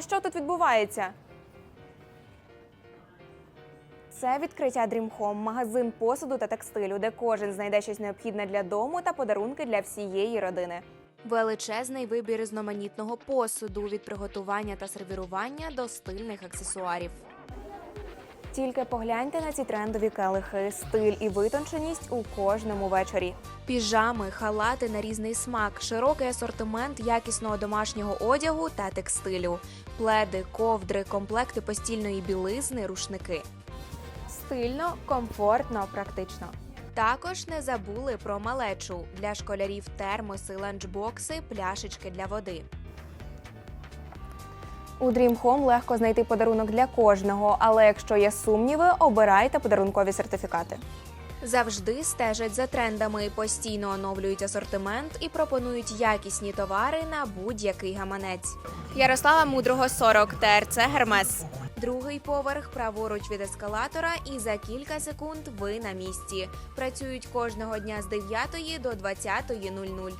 Що тут відбувається? Це відкриття Dream Home, магазин посуду та текстилю, де кожен знайде щось необхідне для дому та подарунки для всієї родини. Величезний вибір різноманітного посуду від приготування та сервірування до стильних аксесуарів. Тільки погляньте на ці трендові келихи, стиль і витонченість у кожному вечорі. Піжами, халати на різний смак, широкий асортимент якісного домашнього одягу та текстилю, пледи, ковдри, комплекти постільної білизни, рушники. Стильно, комфортно, практично. Також не забули про малечу для школярів термоси, ланчбокси, пляшечки для води. У Dream Home легко знайти подарунок для кожного, але якщо є сумніви, обирайте подарункові сертифікати. Завжди стежать за трендами, постійно оновлюють асортимент і пропонують якісні товари на будь-який гаманець. Ярослава Мудрого 40 ТРЦ Гермес. Другий поверх праворуч від ескалатора, і за кілька секунд ви на місці. Працюють кожного дня з 9 до 20.00.